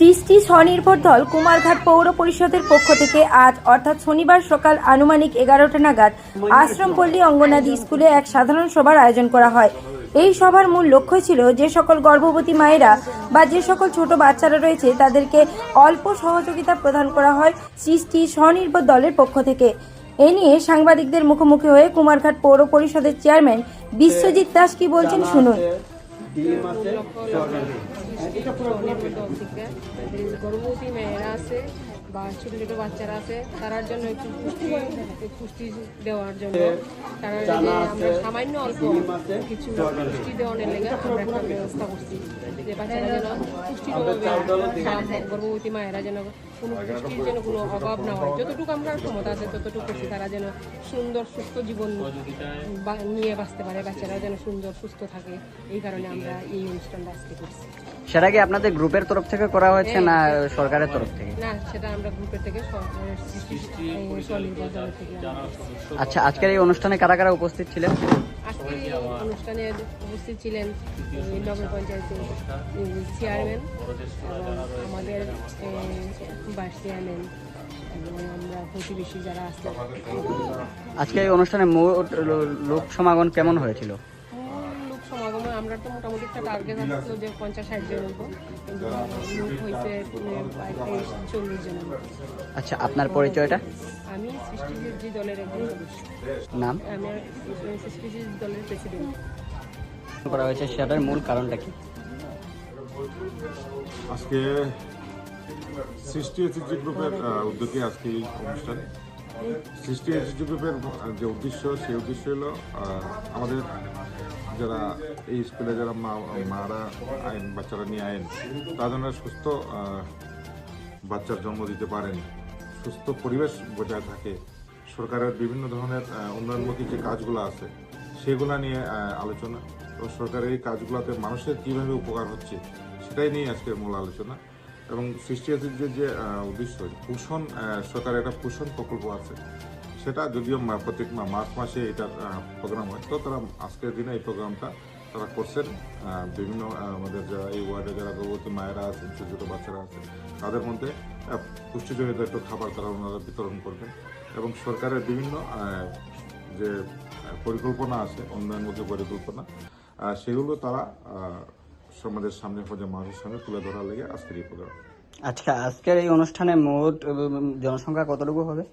সৃষ্টি স্বনির্ভর দল কুমারঘাট পৌর পরিষদের পক্ষ থেকে আজ, অর্থাৎ শনিবার সকাল আনুমানিক এগারোটা নাগাদ আশ্রমপল্লী অঙ্গনাদি স্কুলে এক সাধারণ সভার আয়োজন করা হয়। এই সভার মূল লক্ষ্য ছিল যে সকল গর্ভবতী মায়েরা বা যে সকল ছোট বাচ্চারা রয়েছে তাদেরকে অল্প সহযোগিতা প্রদান করা হয় সৃষ্টি স্বনির্ভর দলের পক্ষ থেকে। এ নিয়ে সাংবাদিকদের মুখোমুখি হয়ে কুমারঘাট পৌর পরিষদের চেয়ারম্যান বিশ্বজিৎ দাস কি বলছেন শুনুন। ডিম আছে সরকারি স্বনির্ভর দল থেকে যে গর্ভবতী মেয়েরা আছে বা ছোট ছোট বাচ্চারা আছে তারার জন্য একটু পুষ্টি পুষ্টি দেওয়ার জন্য তারা যে চানা আছে, আমরা সামান্য অল্প কিছু পুষ্টি দেওয়ার লেগে আমরা একটা ব্যবস্থা করছি। যে বাচ্চারা যেন পুষ্টির। গর্ভবতী মায়েরা যেন কোনো পুষ্টির যেন কোনো অভাব না হয়। যতটুকু আমরা ক্ষমতা আছে ততটুকু করছি তারা যেন সুন্দর সুস্থ জীবন বা- নিয়ে বাঁচতে পারে বাচ্চারা যেন সুন্দর সুস্থ থাকে এই কারণে আমরা এই অনুষ্ঠানটা আজকে করছি। সেটা কি আপনাদের গ্রুপের তরফ থেকে করা হয়েছে না সরকারের তরফ থেকে? না সেটা আমরা গ্রুপের থেকে। আচ্ছা আজকের এই অনুষ্ঠানে কারা কারা উপস্থিত ছিলেন? আজকে এই অনুষ্ঠানে উপস্থিত ছিলেন এই নগর পঞ্চায়েতের চেয়ারম্যান আমাদের ভাইস চেয়ারম্যান এবং আমরা প্রতিবেশী যারা আছে। আজকে এই অনুষ্ঠানে মোট লোক সমাগম কেমন হয়েছিল? আমরা তো মোটামুটি একটা টার্গেট আসছিল যে পঞ্চাশ ষাট জন মতো। কিন্তু লোক হয়েছে তেইশ চল্লিশ জনের মতো। আচ্ছা আপনার পরিচয়টা? আমি দলের একজন নাম? আমি দলের প্রেসিডেন্ট করা হয়েছে সেটার মূল কারণটা কি? আজকে সৃষ্টি এসএসজি গ্রুপের উদ্যোগে আজকে এই অনুষ্ঠান। সৃষ্টি এসএসজি গ্রুপের যে উদ্দেশ্য সেই উদ্দেশ্য হলো আমাদের যারা এই স্কুলে যারা মা, মারা আইন, বাচ্চারা নিয়ে আইন যেন সুস্থ বাচ্চার জন্ম দিতে পারেন। সুস্থ পরিবেশ বজায় থাকে। সরকারের বিভিন্ন ধরনের উন্নয়নমুখী যে কাজগুলো আছে, সেগুলো নিয়ে আলোচনা এবং সরকারের এই কাজগুলোতে মানুষের কীভাবে উপকার হচ্ছে, সেটাই নিয়ে আজকের মূল আলোচনা। এবং সৃষ্টি যে যে উদ্দেশ্য, পোষণ সরকারের একটা পোষণ প্রকল্প আছে সেটা যদিও প্রত্যেক মার্চ মাসে এটার প্রোগ্রাম হয়। তো তারা আজকের দিনে এই প্রোগ্রামটা তারা করছেন। বিভিন্ন আমাদের যারা এই ওয়ার্ডে যারা গর্ভবতী মায়েরা আছেন, ছোটো ছোটো বাচ্চারা আছেন, তাদের মধ্যে পুষ্টিজনিত একটু খাবার তারা ওনারা বিতরণ করবেন। এবং সরকারের বিভিন্ন যে পরিকল্পনা আছে উন্নয়নমুখী পরিকল্পনা সেগুলো তারা সমাজের সামনে যে মানুষের সামনে তুলে ধরার লেগে আজকের এই প্রোগ্রাম আচ্ছা আজকের এই অনুষ্ঠানে মোট জনসংখ্যা কতটুকু হবে?